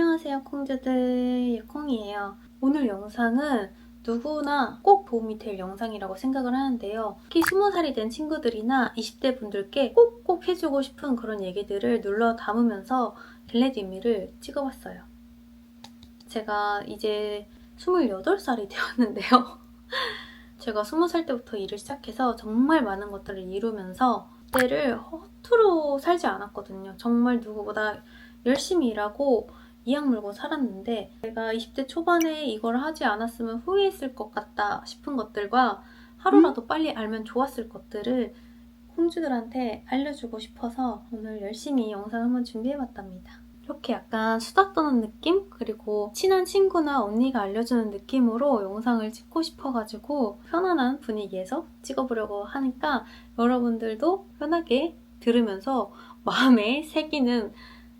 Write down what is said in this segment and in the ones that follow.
안녕하세요 콩주들. 콩이에요. 오늘 영상은 누구나 꼭 도움이 될 영상이라고 생각을 하는데요. 특히 20살이 된 친구들이나 20대 분들께 꼭꼭 해주고 싶은 그런 얘기들을 눌러 담으면서 딜레디미를 찍어봤어요. 제가 이제 28살이 되었는데요. 제가 20살 때부터 일을 시작해서 정말 많은 것들을 이루면서 그때를 허투루 살지 않았거든요. 정말 누구보다 열심히 일하고 이악 물고 살았는데 내가 20대 초반에 이걸 하지 않았으면 후회했을 것 같다 싶은 것들과 하루라도 빨리 알면 좋았을 것들을 콩주들한테 알려주고 싶어서 오늘 열심히 영상 한번 준비해봤답니다. 이렇게 약간 수다 떠는 느낌? 그리고 친한 친구나 언니가 알려주는 느낌으로 영상을 찍고 싶어가지고 편안한 분위기에서 찍어보려고 하니까 여러분들도 편하게 들으면서 마음에 새기는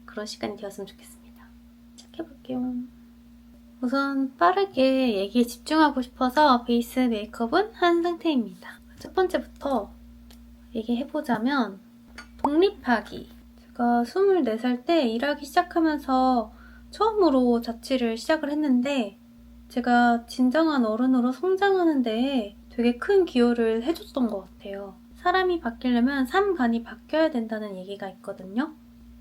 그런 시간이 되었으면 좋겠습니다. 시작해볼게요. 우선 빠르게 얘기에 집중하고 싶어서 베이스 메이크업은 한 상태입니다. 첫 번째부터 얘기해보자면 독립하기. 제가 24살 때 일하기 시작하면서 처음으로 자취를 시작을 했는데 제가 진정한 어른으로 성장하는 데에 되게 큰 기여를 해줬던 것 같아요. 사람이 바뀌려면 삼관이 바뀌어야 된다는 얘기가 있거든요.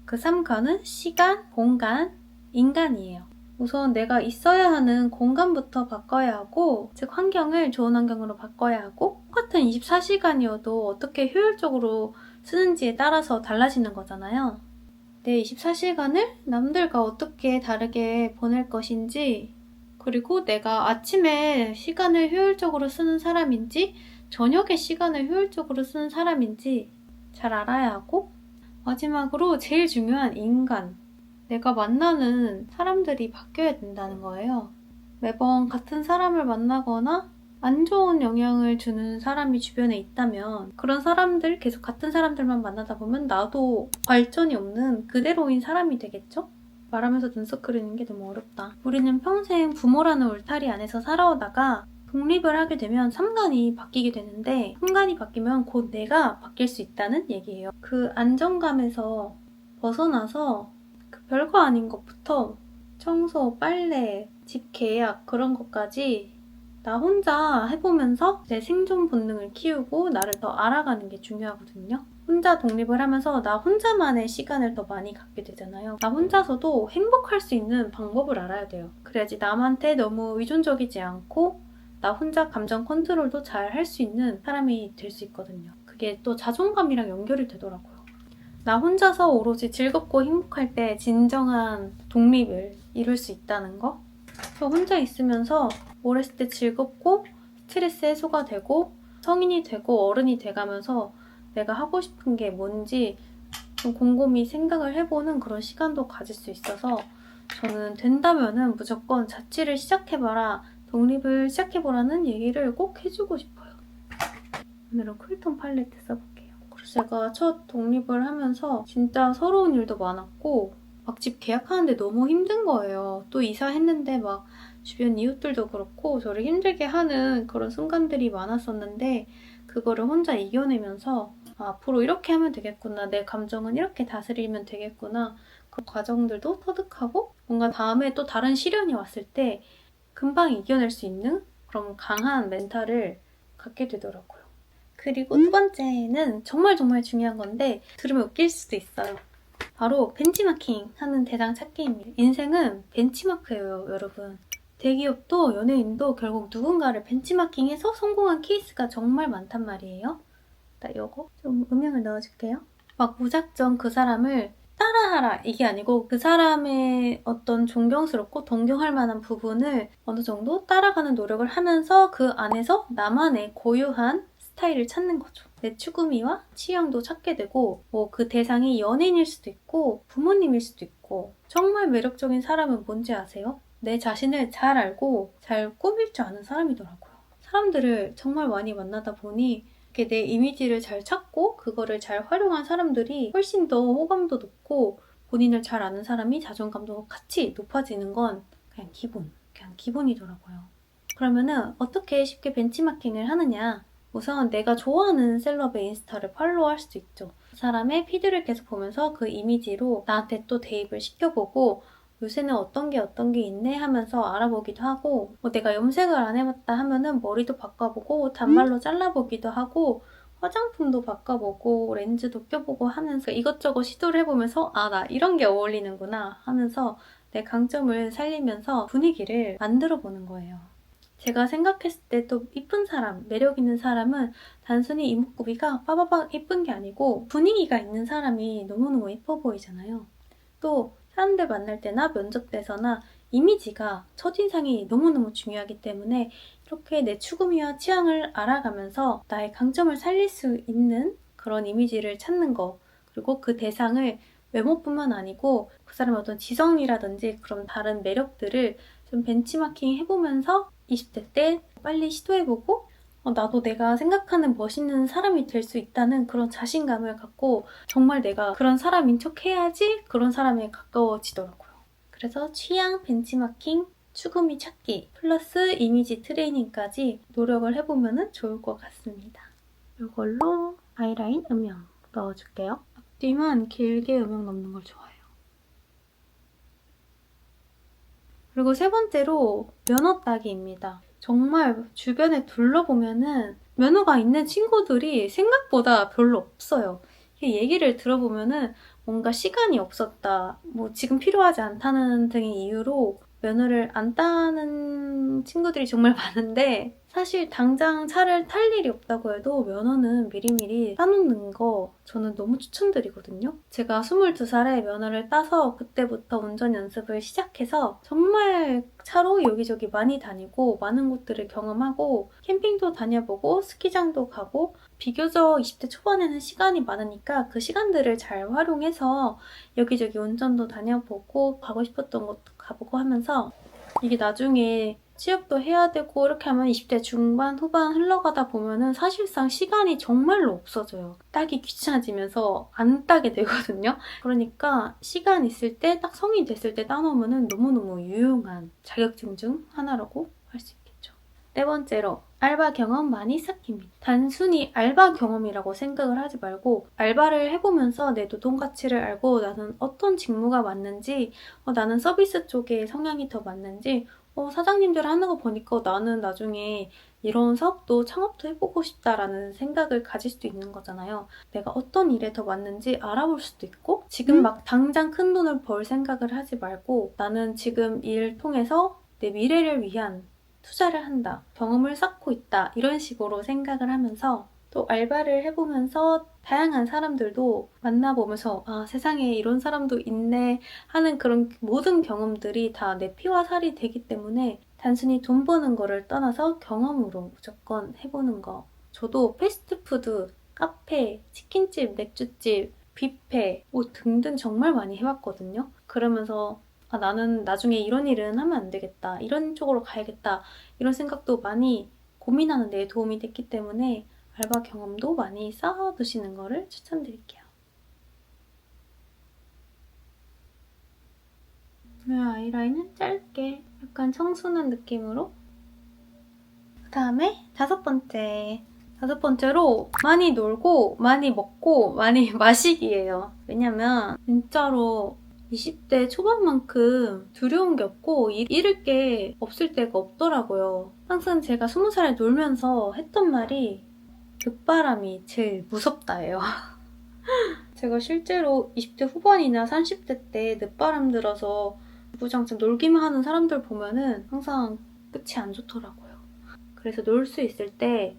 그 삼관은 시간, 공간, 인간이에요. 우선 내가 있어야 하는 공간부터 바꿔야 하고, 즉 환경을 좋은 환경으로 바꿔야 하고, 똑같은 24시간이어도 어떻게 효율적으로 쓰는지에 따라서 달라지는 거잖아요. 내 24시간을 남들과 어떻게 다르게 보낼 것인지, 그리고 내가 아침에 시간을 효율적으로 쓰는 사람인지, 저녁에 시간을 효율적으로 쓰는 사람인지 잘 알아야 하고, 마지막으로 제일 중요한 인간. 내가 만나는 사람들이 바뀌어야 된다는 거예요. 매번 같은 사람을 만나거나 안 좋은 영향을 주는 사람이 주변에 있다면 그런 사람들, 계속 같은 사람들만 만나다 보면 나도 발전이 없는 그대로인 사람이 되겠죠? 말하면서 눈썹 그리는 게 너무 어렵다. 우리는 평생 부모라는 울타리 안에서 살아오다가 독립을 하게 되면 삼관이 바뀌게 되는데 삼관이 바뀌면 곧 내가 바뀔 수 있다는 얘기예요. 그 안정감에서 벗어나서 그 별거 아닌 것부터 청소, 빨래, 집 계약 그런 것까지 나 혼자 해보면서 내 생존 본능을 키우고 나를 더 알아가는 게 중요하거든요. 혼자 독립을 하면서 나 혼자만의 시간을 더 많이 갖게 되잖아요. 나 혼자서도 행복할 수 있는 방법을 알아야 돼요. 그래야지 남한테 너무 의존적이지 않고 나 혼자 감정 컨트롤도 잘 할 수 있는 사람이 될 수 있거든요. 그게 또 자존감이랑 연결이 되더라고요. 나 혼자서 오로지 즐겁고 행복할 때 진정한 독립을 이룰 수 있다는 거. 저 혼자 있으면서 뭘 했을 때 즐겁고 스트레스 해소가 되고 성인이 되고 어른이 돼가면서 내가 하고 싶은 게 뭔지 좀 곰곰이 생각을 해보는 그런 시간도 가질 수 있어서 저는 된다면은 무조건 자취를 시작해봐라 독립을 시작해보라는 얘기를 꼭 해주고 싶어요. 오늘은 쿨톤 팔레트 써볼게요. 제가 첫 독립을 하면서 진짜 서러운 일도 많았고 막 집 계약하는데 너무 힘든 거예요. 또 이사했는데 막 주변 이웃들도 그렇고 저를 힘들게 하는 그런 순간들이 많았었는데 그거를 혼자 이겨내면서 아, 앞으로 이렇게 하면 되겠구나. 내 감정은 이렇게 다스리면 되겠구나. 그 과정들도 터득하고 뭔가 다음에 또 다른 시련이 왔을 때 금방 이겨낼 수 있는 그런 강한 멘탈을 갖게 되더라고요. 그리고 두 번째는 정말 정말 중요한 건데 들으면 웃길 수도 있어요. 바로 벤치마킹 하는 대상 찾기입니다. 인생은 벤치마크예요, 여러분. 대기업도 연예인도 결국 누군가를 벤치마킹해서 성공한 케이스가 정말 많단 말이에요. 나 이거 좀 음영을 넣어줄게요. 막 무작정 그 사람을 따라하라 이게 아니고 그 사람의 어떤 존경스럽고 동경할 만한 부분을 어느 정도 따라가는 노력을 하면서 그 안에서 나만의 고유한 스타일을 찾는 거죠. 내 추구미와 취향도 찾게 되고 뭐 그 대상이 연예인일 수도 있고 부모님일 수도 있고 정말 매력적인 사람은 뭔지 아세요? 내 자신을 잘 알고 잘 꾸밀 줄 아는 사람이더라고요. 사람들을 정말 많이 만나다 보니 내 이미지를 잘 찾고 그거를 잘 활용한 사람들이 훨씬 더 호감도 높고 본인을 잘 아는 사람이 자존감도 같이 높아지는 건 그냥 기본, 그냥 기본이더라고요. 그러면은 어떻게 쉽게 벤치마킹을 하느냐? 우선 내가 좋아하는 셀럽의 인스타를 팔로우할 수도 있죠. 그 사람의 피드를 계속 보면서 그 이미지로 나한테 또 대입을 시켜보고 요새는 어떤 게 어떤 게 있네 하면서 알아보기도 하고 뭐 내가 염색을 안 해봤다 하면은 머리도 바꿔보고 단발로 잘라보기도 하고 화장품도 바꿔보고 렌즈도 껴보고 하면서 이것저것 시도를 해보면서 아 나 이런 게 어울리는구나 하면서 내 강점을 살리면서 분위기를 만들어 보는 거예요. 제가 생각했을 때 또 이쁜 사람, 매력 있는 사람은 단순히 이목구비가 빠바박 이쁜 게 아니고 분위기가 있는 사람이 너무너무 이뻐 보이잖아요. 또 사람들 만날 때나 면접 때서나 이미지가 첫인상이 너무너무 중요하기 때문에 이렇게 내 추구미와 취향을 알아가면서 나의 강점을 살릴 수 있는 그런 이미지를 찾는 거 그리고 그 대상을 외모뿐만 아니고 그 사람의 어떤 지성이라든지 그런 다른 매력들을 좀 벤치마킹 해보면서 20대 때 빨리 시도해보고 어, 나도 내가 생각하는 멋있는 사람이 될 수 있다는 그런 자신감을 갖고 정말 내가 그런 사람인 척 해야지 그런 사람에 가까워지더라고요. 그래서 취향 벤치마킹, 추구미 찾기, 플러스 이미지 트레이닝까지 노력을 해보면 좋을 것 같습니다. 이걸로 아이라인 음영 넣어줄게요. 앞뒤만 길게 음영 넣는 걸 좋아해요. 그리고 세 번째로 면허 따기입니다. 정말 주변에 둘러보면은 면허가 있는 친구들이 생각보다 별로 없어요. 얘기를 들어보면은 뭔가 시간이 없었다, 뭐 지금 필요하지 않다는 등의 이유로 면허를 안 따는 친구들이 정말 많은데 사실 당장 차를 탈 일이 없다고 해도 면허는 미리미리 따놓는 거 저는 너무 추천드리거든요. 제가 22살에 면허를 따서 그때부터 운전 연습을 시작해서 정말 차로 여기저기 많이 다니고 많은 곳들을 경험하고 캠핑도 다녀보고 스키장도 가고 비교적 20대 초반에는 시간이 많으니까 그 시간들을 잘 활용해서 여기저기 운전도 다녀보고 가고 싶었던 곳도 가보고 하면서 이게 나중에 취업도 해야 되고 이렇게 하면 20대 중반, 후반 흘러가다 보면은 사실상 시간이 정말로 없어져요. 따기 귀찮아지면서 안 따게 되거든요. 그러니까 시간 있을 때 딱 성인 됐을 때 따놓으면은 너무너무 유용한 자격증 중 하나라고 할 수 있겠죠. 네 번째로 알바 경험 많이 쌓기입니다. 단순히 알바 경험이라고 생각을 하지 말고 알바를 해보면서 내 노동 가치를 알고 나는 어떤 직무가 맞는지 어, 나는 서비스 쪽에 성향이 더 맞는지 어, 사장님들 하는 거 보니까 나는 나중에 이런 사업도 창업도 해보고 싶다라는 생각을 가질 수도 있는 거잖아요. 내가 어떤 일에 더 맞는지 알아볼 수도 있고 지금 막 당장 큰 돈을 벌 생각을 하지 말고 나는 지금 일 통해서 내 미래를 위한 투자를 한다, 경험을 쌓고 있다 이런 식으로 생각을 하면서 또 알바를 해보면서 다양한 사람들도 만나보면서 아 세상에 이런 사람도 있네 하는 그런 모든 경험들이 다 내 피와 살이 되기 때문에 단순히 돈 버는 거를 떠나서 경험으로 무조건 해보는 거. 저도 패스트푸드, 카페, 치킨집, 맥주집, 뷔페 뭐 등등 정말 많이 해봤거든요. 그러면서 아, 나는 나중에 이런 일은 하면 안 되겠다 이런 쪽으로 가야겠다 이런 생각도 많이 고민하는 데 도움이 됐기 때문에 알바 경험도 많이 쌓아두시는 거를 추천드릴게요. 네, 아이라인은 짧게 약간 청순한 느낌으로 그 다음에 다섯 번째 다섯 번째로 많이 놀고 많이 먹고 많이 마시기예요. 왜냐면 진짜로 20대 초반만큼 두려운 게 없고 잃을 게 없을 때가 없더라고요. 항상 제가 20살에 놀면서 했던 말이 늦바람이 제일 무섭다예요. 제가 실제로 20대 후반이나 30대 때 늦바람 들어서 부장점 놀기만 하는 사람들 보면은 항상 끝이 안 좋더라고요. 그래서 놀 수 있을 때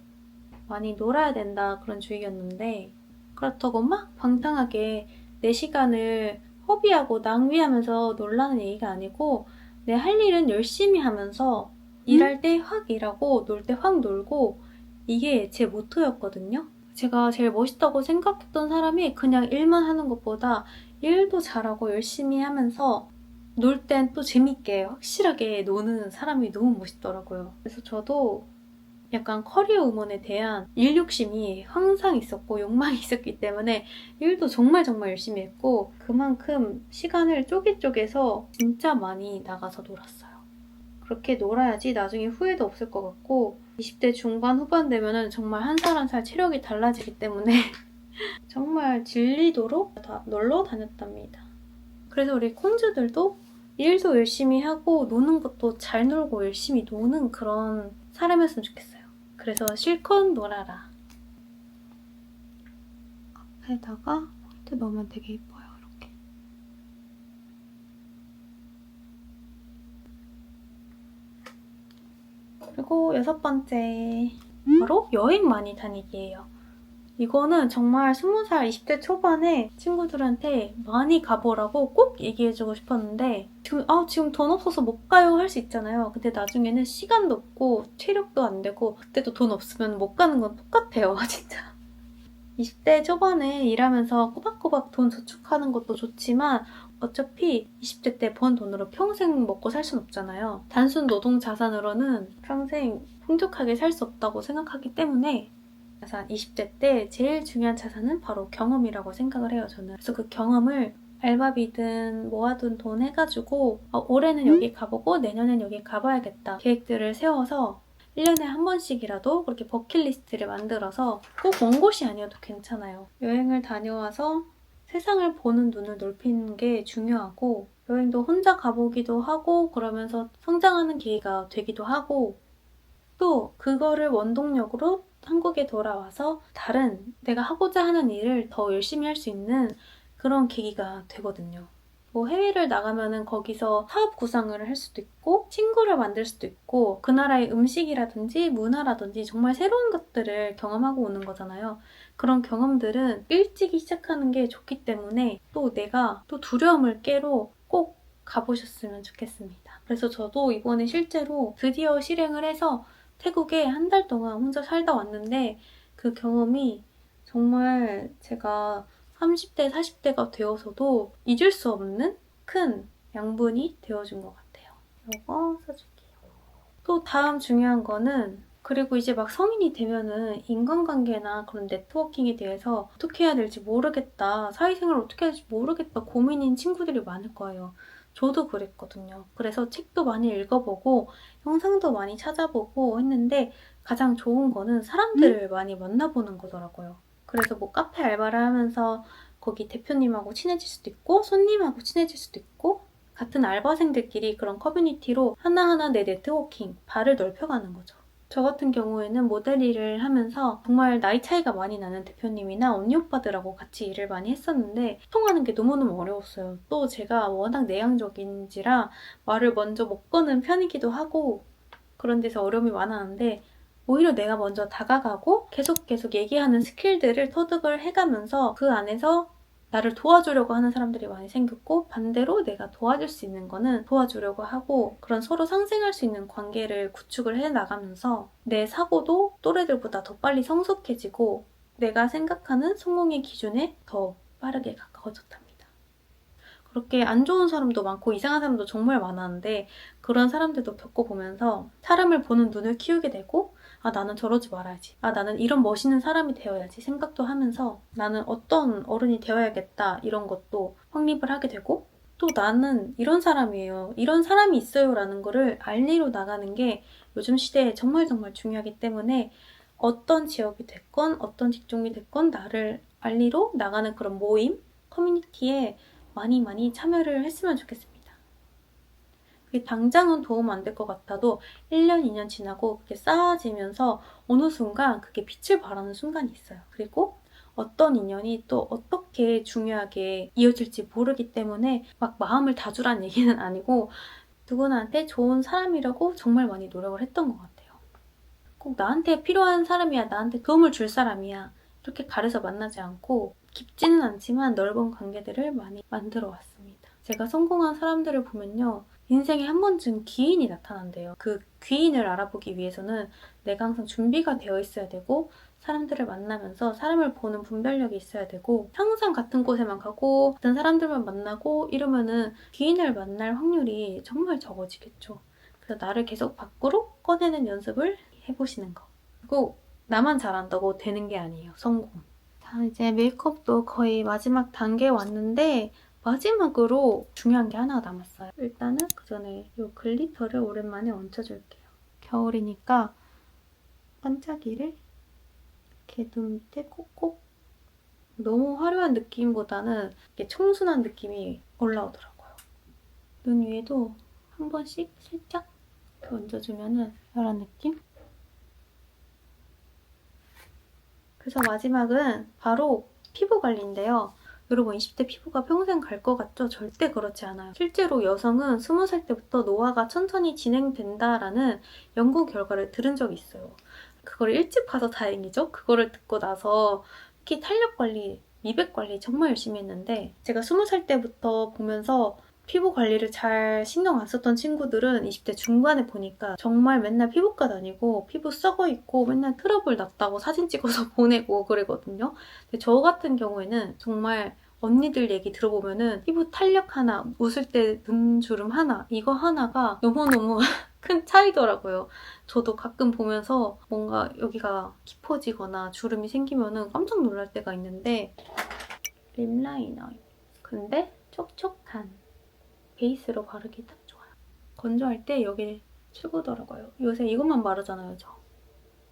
많이 놀아야 된다 그런 주의였는데 그렇다고 막 방탕하게 내 시간을 허비하고 낭비하면서 놀라는 얘기가 아니고 내 할 일은 열심히 하면서 일할 때 확 일하고 놀 때 확 놀고 이게 제 모토였거든요. 제가 제일 멋있다고 생각했던 사람이 그냥 일만 하는 것보다 일도 잘하고 열심히 하면서 놀 땐 또 재밌게 확실하게 노는 사람이 너무 멋있더라고요. 그래서 저도 약간 커리어 우먼에 대한 일 욕심이 항상 있었고 욕망이 있었기 때문에 일도 정말 정말 열심히 했고 그만큼 시간을 쪼개쪼개서 진짜 많이 나가서 놀았어요. 그렇게 놀아야지 나중에 후회도 없을 것 같고 20대 중반 후반 되면은 정말 한 살 한 살 체력이 달라지기 때문에 정말 질리도록 다 놀러 다녔답니다. 그래서 우리 콩즈들도 일도 열심히 하고 노는 것도 잘 놀고 열심히 노는 그런 사람이었으면 좋겠어요. 그래서 실컷 놀아라. 앞에다가 포인트 넣으면 되게 예뻐요. 이렇게. 그리고 여섯 번째 바로 여행 많이 다니기예요. 이거는 정말 20살, 20대 초반에 친구들한테 많이 가보라고 꼭 얘기해주고 싶었는데 지금 아 지금 돈 없어서 못 가요 할 수 있잖아요. 근데 나중에는 시간도 없고 체력도 안 되고 그때도 돈 없으면 못 가는 건 똑같아요, 진짜. 20대 초반에 일하면서 꼬박꼬박 돈 저축하는 것도 좋지만 어차피 20대 때 번 돈으로 평생 먹고 살 순 없잖아요. 단순 노동 자산으로는 평생 풍족하게 살 수 없다고 생각하기 때문에 자산 20대 때 제일 중요한 자산은 바로 경험이라고 생각을 해요, 저는. 그래서 그 경험을 알바비든 모아둔 돈 해가지고 어, 올해는 여기 가보고 내년엔 여기 가봐야겠다 계획들을 세워서 1년에 한 번씩이라도 그렇게 버킷리스트를 만들어서 꼭 먼 곳이 아니어도 괜찮아요. 여행을 다녀와서 세상을 보는 눈을 넓히는 게 중요하고 여행도 혼자 가보기도 하고 그러면서 성장하는 기회가 되기도 하고 또 그거를 원동력으로 한국에 돌아와서 다른 내가 하고자 하는 일을 더 열심히 할 수 있는 그런 계기가 되거든요. 뭐 해외를 나가면은 거기서 사업 구상을 할 수도 있고 친구를 만들 수도 있고 그 나라의 음식이라든지 문화라든지 정말 새로운 것들을 경험하고 오는 거잖아요. 그런 경험들은 일찍이 시작하는 게 좋기 때문에 또 내가 또 두려움을 깨로 꼭 가보셨으면 좋겠습니다. 그래서 저도 이번에 실제로 드디어 실행을 해서 태국에 한 달 동안 혼자 살다 왔는데 그 경험이 정말 제가 30대, 40대가 되어서도 잊을 수 없는 큰 양분이 되어준 것 같아요. 이거 써줄게요. 또 다음 중요한 거는 그리고 이제 막 성인이 되면은 인간관계나 그런 네트워킹에 대해서 어떻게 해야 될지 모르겠다. 사회생활 어떻게 해야 될지 모르겠다. 고민인 친구들이 많을 거예요. 저도 그랬거든요. 그래서 책도 많이 읽어보고 영상도 많이 찾아보고 했는데 가장 좋은 거는 사람들을 많이 만나보는 거더라고요. 그래서 뭐 카페 알바를 하면서 거기 대표님하고 친해질 수도 있고 손님하고 친해질 수도 있고 같은 알바생들끼리 그런 커뮤니티로 하나하나 내 네트워킹 발을 넓혀가는 거죠. 저 같은 경우에는 모델 일을 하면서 정말 나이 차이가 많이 나는 대표님이나 언니 오빠들하고 같이 일을 많이 했었는데 소통하는 게 너무너무 어려웠어요. 또 제가 워낙 내향적인지라 말을 먼저 못 거는 편이기도 하고 그런 데서 어려움이 많았는데 오히려 내가 먼저 다가가고 계속 계속 얘기하는 스킬들을 터득을 해가면서 그 안에서 나를 도와주려고 하는 사람들이 많이 생겼고 반대로 내가 도와줄 수 있는 거는 도와주려고 하고 그런 서로 상생할 수 있는 관계를 구축을 해 나가면서 내 사고도 또래들보다 더 빨리 성숙해지고 내가 생각하는 성공의 기준에 더 빠르게 가까워졌답니다. 그렇게 안 좋은 사람도 많고 이상한 사람도 정말 많았는데 그런 사람들도 겪어보면서 사람을 보는 눈을 키우게 되고 아, 나는 저러지 말아야지. 아, 나는 이런 멋있는 사람이 되어야지. 생각도 하면서 나는 어떤 어른이 되어야겠다. 이런 것도 확립을 하게 되고 또 나는 이런 사람이에요. 이런 사람이 있어요. 라는 거를 알리로 나가는 게 요즘 시대에 정말 정말 중요하기 때문에 어떤 지역이 됐건 어떤 직종이 됐건 나를 알리로 나가는 그런 모임, 커뮤니티에 많이 많이 참여를 했으면 좋겠습니다. 당장은 도움 안 될 것 같아도 1년, 2년 지나고 그게 쌓아지면서 어느 순간 그게 빛을 발하는 순간이 있어요. 그리고 어떤 인연이 또 어떻게 중요하게 이어질지 모르기 때문에 막 마음을 다 주란 얘기는 아니고 누구나한테 좋은 사람이라고 정말 많이 노력을 했던 것 같아요. 꼭 나한테 필요한 사람이야, 나한테 도움을 줄 사람이야. 이렇게 가려서 만나지 않고 깊지는 않지만 넓은 관계들을 많이 만들어 왔습니다. 제가 성공한 사람들을 보면요. 인생에 한 번쯤 귀인이 나타난대요. 그 귀인을 알아보기 위해서는 내가 항상 준비가 되어 있어야 되고 사람들을 만나면서 사람을 보는 분별력이 있어야 되고 항상 같은 곳에만 가고 같은 사람들만 만나고 이러면은 귀인을 만날 확률이 정말 적어지겠죠. 그래서 나를 계속 밖으로 꺼내는 연습을 해보시는 거. 그리고 나만 잘한다고 되는 게 아니에요. 성공. 자, 이제 메이크업도 거의 마지막 단계에 왔는데 마지막으로 중요한 게 하나 남았어요. 일단은 그 전에 이 글리터를 오랜만에 얹혀줄게요. 겨울이니까 반짝이를 이렇게 눈 밑에 콕콕 너무 화려한 느낌보다는 이렇게 청순한 느낌이 올라오더라고요. 눈 위에도 한 번씩 살짝 얹어주면은 이런 느낌? 그래서 마지막은 바로 피부 관리인데요. 여러분 20대 피부가 평생 갈 것 같죠? 절대 그렇지 않아요. 실제로 여성은 20살 때부터 노화가 천천히 진행된다라는 연구 결과를 들은 적이 있어요. 그걸 일찍 봐서 다행이죠. 그거를 듣고 나서 특히 탄력 관리, 미백 관리 정말 열심히 했는데 제가 20살 때부터 보면서 피부 관리를 잘 신경 안 썼던 친구들은 20대 중반에 보니까 정말 맨날 피부과 다니고 피부 썩어 있고 맨날 트러블 났다고 사진 찍어서 보내고 그러거든요. 근데 저 같은 경우에는 정말 언니들 얘기 들어보면은 피부 탄력 하나, 웃을 때 눈주름 하나, 이거 하나가 너무너무 큰 차이더라고요. 저도 가끔 보면서 뭔가 여기가 깊어지거나 주름이 생기면은 깜짝 놀랄 때가 있는데 립 라이너. 근데 촉촉한 베이스로 바르기 딱 좋아요. 건조할 때 여기 최고더라고요. 요새 이것만 바르잖아요, 저.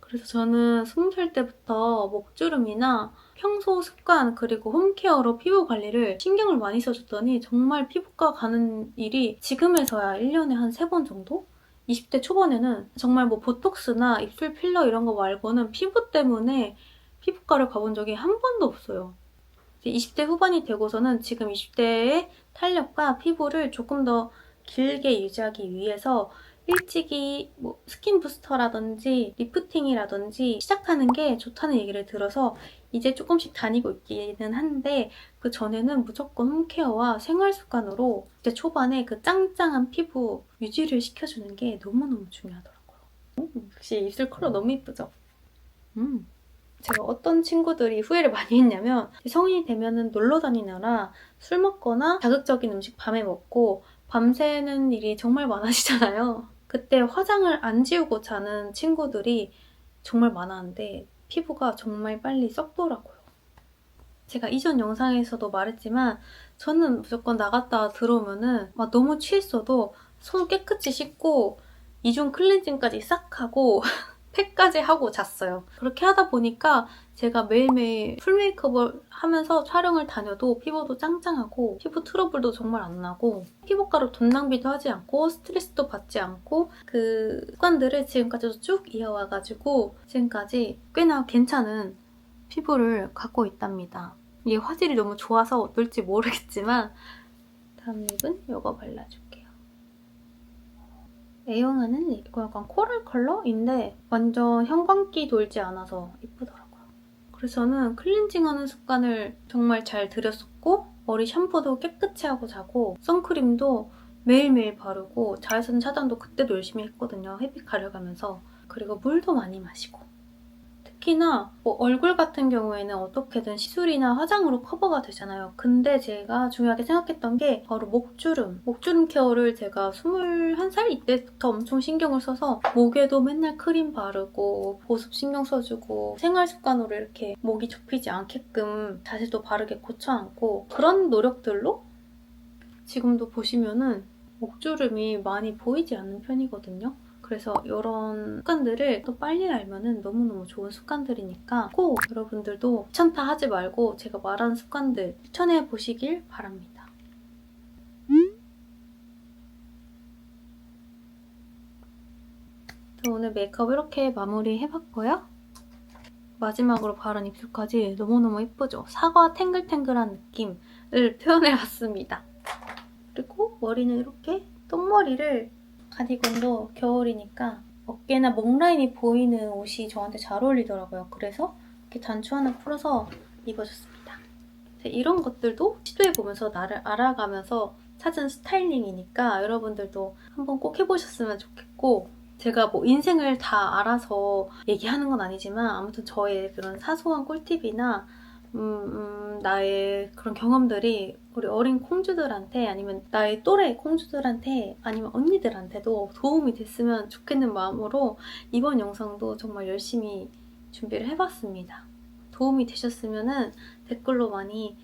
그래서 저는 20살 때부터 목주름이나 평소 습관 그리고 홈케어로 피부 관리를 신경을 많이 써줬더니 정말 피부과 가는 일이 지금에서야 1년에 한 3번 정도? 20대 초반에는 정말 뭐 보톡스나 입술 필러 이런 거 말고는 피부 때문에 피부과를 가본 적이 한 번도 없어요. 이제 20대 후반이 되고서는 지금 20대의 탄력과 피부를 조금 더 길게 유지하기 위해서 일찍이 뭐 스킨 부스터라든지 리프팅이라든지 시작하는 게 좋다는 얘기를 들어서 이제 조금씩 다니고 있기는 한데 그 전에는 무조건 홈케어와 생활 습관으로 이제 초반에 그 짱짱한 피부 유지를 시켜주는 게 너무너무 중요하더라고요. 음, 역시 입술 컬러 너무 이쁘죠? 음. 제가 어떤 친구들이 후회를 많이 했냐면 성인이 되면은 놀러 다니느라 술 먹거나 자극적인 음식 밤에 먹고 밤새는 일이 정말 많아지잖아요. 그때 화장을 안 지우고 자는 친구들이 정말 많았는데 피부가 정말 빨리 썩더라고요. 제가 이전 영상에서도 말했지만 저는 무조건 나갔다 들어오면은 막 너무 취했어도 손 깨끗이 씻고 이중 클렌징까지 싹 하고 팩까지 하고 잤어요. 그렇게 하다 보니까 제가 매일매일 풀 메이크업을 하면서 촬영을 다녀도 피부도 짱짱하고 피부 트러블도 정말 안 나고 피부과로 돈 낭비도 하지 않고 스트레스도 받지 않고 그 습관들을 지금까지도 쭉 이어와가지고 지금까지 꽤나 괜찮은 피부를 갖고 있답니다. 이게 화질이 너무 좋아서 어떨지 모르겠지만 다음 립은 이거 발라줄게요. 애용하는 립. 이거 약간 코랄 컬러인데 완전 형광기 돌지 않아서 이쁘더라고요. 그래서 저는 클렌징하는 습관을 정말 잘 들였었고 머리 샴푸도 깨끗이 하고 자고 선크림도 매일매일 바르고 자외선 차단도 그때도 열심히 했거든요. 햇빛 가려가면서. 그리고 물도 많이 마시고. 특히나 뭐 얼굴 같은 경우에는 어떻게든 시술이나 화장으로 커버가 되잖아요. 근데 제가 중요하게 생각했던 게 바로 목주름. 목주름 케어를 제가 21살 이때부터 엄청 신경을 써서 목에도 맨날 크림 바르고 보습 신경 써주고 생활 습관으로 이렇게 목이 좁히지 않게끔 자세도 바르게 고쳐 앉고 그런 노력들로 지금도 보시면은 목주름이 많이 보이지 않는 편이거든요. 그래서 이런 습관들을 또 빨리 알면 너무너무 좋은 습관들이니까 꼭 여러분들도 귀찮다 하지 말고 제가 말한 습관들 실천해 보시길 바랍니다. 저 오늘 메이크업 이렇게 마무리 해봤고요. 마지막으로 바른 입술까지 너무너무 예쁘죠? 사과 탱글탱글한 느낌을 표현해봤습니다. 그리고 머리는 이렇게 똥머리를 가디건도 겨울이니까 어깨나 목 라인이 보이는 옷이 저한테 잘 어울리더라고요. 그래서 이렇게 단추 하나 풀어서 입어줬습니다. 이런 것들도 시도해보면서 나를 알아가면서 찾은 스타일링이니까 여러분들도 한번 꼭 해보셨으면 좋겠고 제가 뭐 인생을 다 알아서 얘기하는 건 아니지만 아무튼 저의 그런 사소한 꿀팁이나 음, 음, 나의 그런 경험들이 우리 어린 콩주들한테 아니면 나의 또래 콩주들한테 아니면 언니들한테도 도움이 됐으면 좋겠는 마음으로 이번 영상도 정말 열심히 준비를 해봤습니다. 도움이 되셨으면 댓글로 많이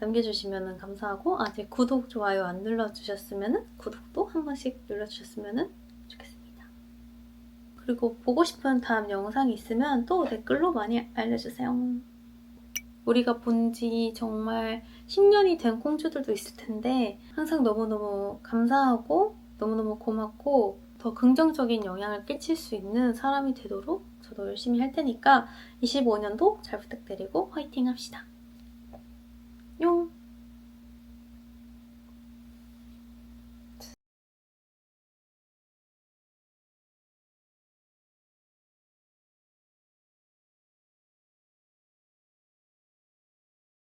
남겨주시면 감사하고 아직 구독, 좋아요 안 눌러주셨으면 구독도 한 번씩 눌러주셨으면 좋겠습니다. 그리고 보고 싶은 다음 영상이 있으면 또 댓글로 많이 알려주세요. 우리가 본 지 정말 10년이 된 콩주들도 있을 텐데 항상 너무너무 감사하고 너무너무 고맙고 더 긍정적인 영향을 끼칠 수 있는 사람이 되도록 저도 열심히 할 테니까 25년도 잘 부탁드리고 화이팅 합시다. 용!